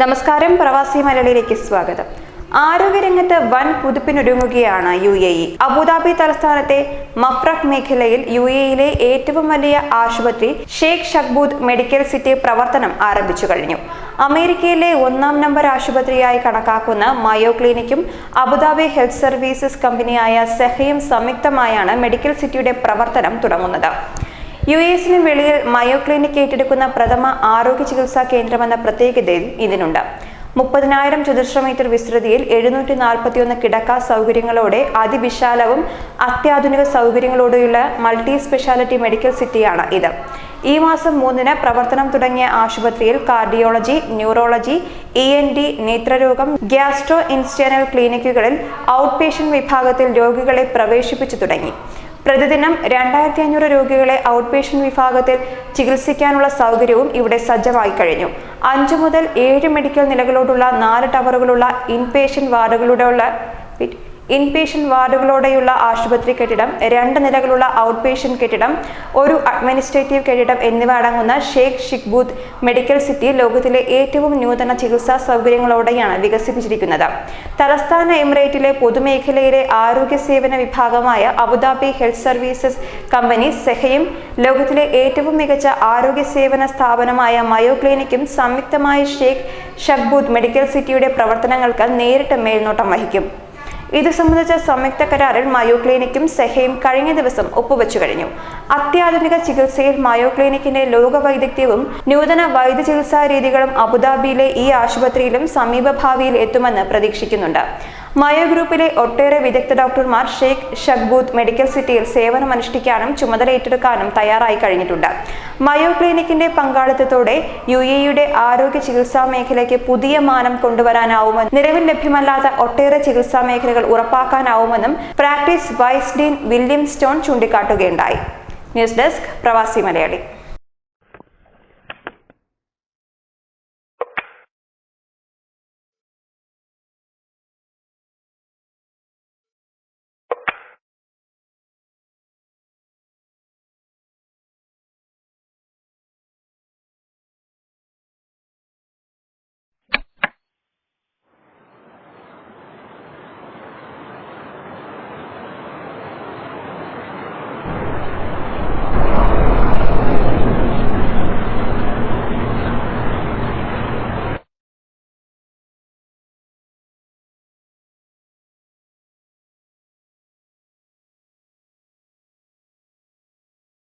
നമസ്കാരം പ്രവാസി മലയാളിയിലേക്ക് സ്വാഗതം. ആരോഗ്യരംഗത്ത് വൻ പുതുപ്പിനൊരുങ്ങുകയാണ് U A E. Abu Dhabi തലസ്ഥാനത്തെ മഫ്രഖ് മേഖലയിൽ യു എയിലെ ഏറ്റവും വലിയ ആശുപത്രി ഷേഖ് ഷക്ബൂദ് മെഡിക്കൽ സിറ്റി പ്രവർത്തനം ആരംഭിച്ചു കഴിഞ്ഞു. അമേരിക്കയിലെ ഒന്നാം നമ്പർ ആശുപത്രിയായി കണക്കാക്കുന്ന മയോ ക്ലിനിക്കും അബുദാബി ഹെൽത്ത് സർവീസസ് കമ്പനിയായ സെഹയും സംയുക്തമായാണ് മെഡിക്കൽ സിറ്റിയുടെ പ്രവർത്തനം തുടങ്ങുന്നത്. യു എസിന് വെളിയിൽ മയോ ക്ലിനിക് ഏറ്റെടുക്കുന്ന പ്രഥമ ആരോഗ്യ ചികിത്സാ കേന്ദ്രമെന്ന പ്രത്യേകതയും ഇതിനുണ്ട്. മുപ്പതിനായിരം ചതുരശ്ര മീറ്റർ വിസ്തൃതിയിൽ എഴുന്നൂറ്റി നാൽപ്പത്തിയൊന്ന് കിടക്ക സൗകര്യങ്ങളോടെ അതിവിശാലവും അത്യാധുനിക സൗകര്യങ്ങളോടെയുള്ള മൾട്ടി സ്പെഷ്യാലിറ്റി മെഡിക്കൽ സിറ്റിയാണ് ഇത്. ഈ മാസം മൂന്നിന് പ്രവർത്തനം തുടങ്ങിയ ആശുപത്രിയിൽ cardiology neurology E N T നേത്രരോഗം gastro internal ക്ലിനിക്കുകളിൽ ഔട്ട് പേഷ്യന്റ് വിഭാഗത്തിൽ രോഗികളെ പ്രവേശിപ്പിച്ചു തുടങ്ങി. പ്രതിദിനം രണ്ടായിരത്തി അഞ്ഞൂറ് രോഗികളെ ഔട്ട് പേഷ്യൻ വിഭാഗത്തിൽ ചികിത്സിക്കാനുള്ള സൗകര്യവും ഇവിടെ സജ്ജമായി കഴിഞ്ഞു. അഞ്ച് മുതൽ ഏഴ് മെഡിക്കൽ നിലകളോടുള്ള നാല് ടവറുകളുള്ള ഇൻപേഷ്യന്റ് വാർഡുകളുടെയുള്ള ഇൻപേഷ്യന്റ് വാർഡുകളോടെയുള്ള ആശുപത്രി കെട്ടിടം രണ്ട് നിലകളുള്ള ഔട്ട് പേഷ്യന്റ് കെട്ടിടം ഒരു അഡ്മിനിസ്ട്രേറ്റീവ് കെട്ടിടം എന്നിവ അടങ്ങുന്ന ഷേഖ് ഷിഖ്ബൂത്ത് മെഡിക്കൽ സിറ്റി ലോകത്തിലെ ഏറ്റവും നൂതന ചികിത്സാ സൗകര്യങ്ങളോടെയാണ് വികസിപ്പിച്ചിരിക്കുന്നത്. തലസ്ഥാന എമിറേറ്റിലെ പൊതുമേഖലയിലെ ആരോഗ്യ സേവന വിഭാഗമായ Abu Dhabi health services company സെഹയും ലോകത്തിലെ ഏറ്റവും മികച്ച ആരോഗ്യ സേവന സ്ഥാപനമായ മയോ ക്ലിനിക്കും സംയുക്തമായി ഷേഖ് ഷഖ്ബൂത്ത് മെഡിക്കൽ സിറ്റിയുടെ പ്രവർത്തനങ്ങൾക്ക് നേരിട്ട് മേൽനോട്ടം വഹിക്കും. ഇത് സംബന്ധിച്ച സംയുക്ത കരാറിൽ മയോ ക്ലിനിക്കും സെഹയും കഴിഞ്ഞ ദിവസം ഒപ്പുവെച്ചു കഴിഞ്ഞു. അത്യാധുനിക ചികിത്സയിൽ മയോ ക്ലിനിക്കിന്റെ ലോക വൈദഗ്ധ്യവും നൂതന വൈദ്യ ചികിത്സാ രീതികളും അബുദാബിയിലെ ഈ ആശുപത്രിയിലും സമീപ ഭാവിയിൽ എത്തുമെന്ന് പ്രതീക്ഷിക്കുന്നുണ്ട്. മയോ ഗ്രൂപ്പിലെ ഒട്ടേറെ വിദഗ്ധ ഡോക്ടർമാർ ഷെയ്ഖ് ഷഖ്ബൂത്ത് മെഡിക്കൽ സിറ്റിയിൽ സേവനമനുഷ്ഠിക്കാനും ചുമതല ഏറ്റെടുക്കാനും തയ്യാറായി കഴിഞ്ഞിട്ടുണ്ട്. മയോ ക്ലിനിക്കിന്റെ പങ്കാളിത്തത്തോടെ യു എയുടെ ആരോഗ്യ ചികിത്സാ മേഖലയ്ക്ക് പുതിയ മാനം കൊണ്ടുവരാനാവുമെന്ന് നിലവിൽ ലഭ്യമല്ലാത്ത ഒട്ടേറെ ചികിത്സാ മേഖലകൾ ഉറപ്പാക്കാനാവുമെന്നും practice vice dean William Stone ചൂണ്ടിക്കാട്ടുകയുണ്ടായി. News desk Pravasi Malayali.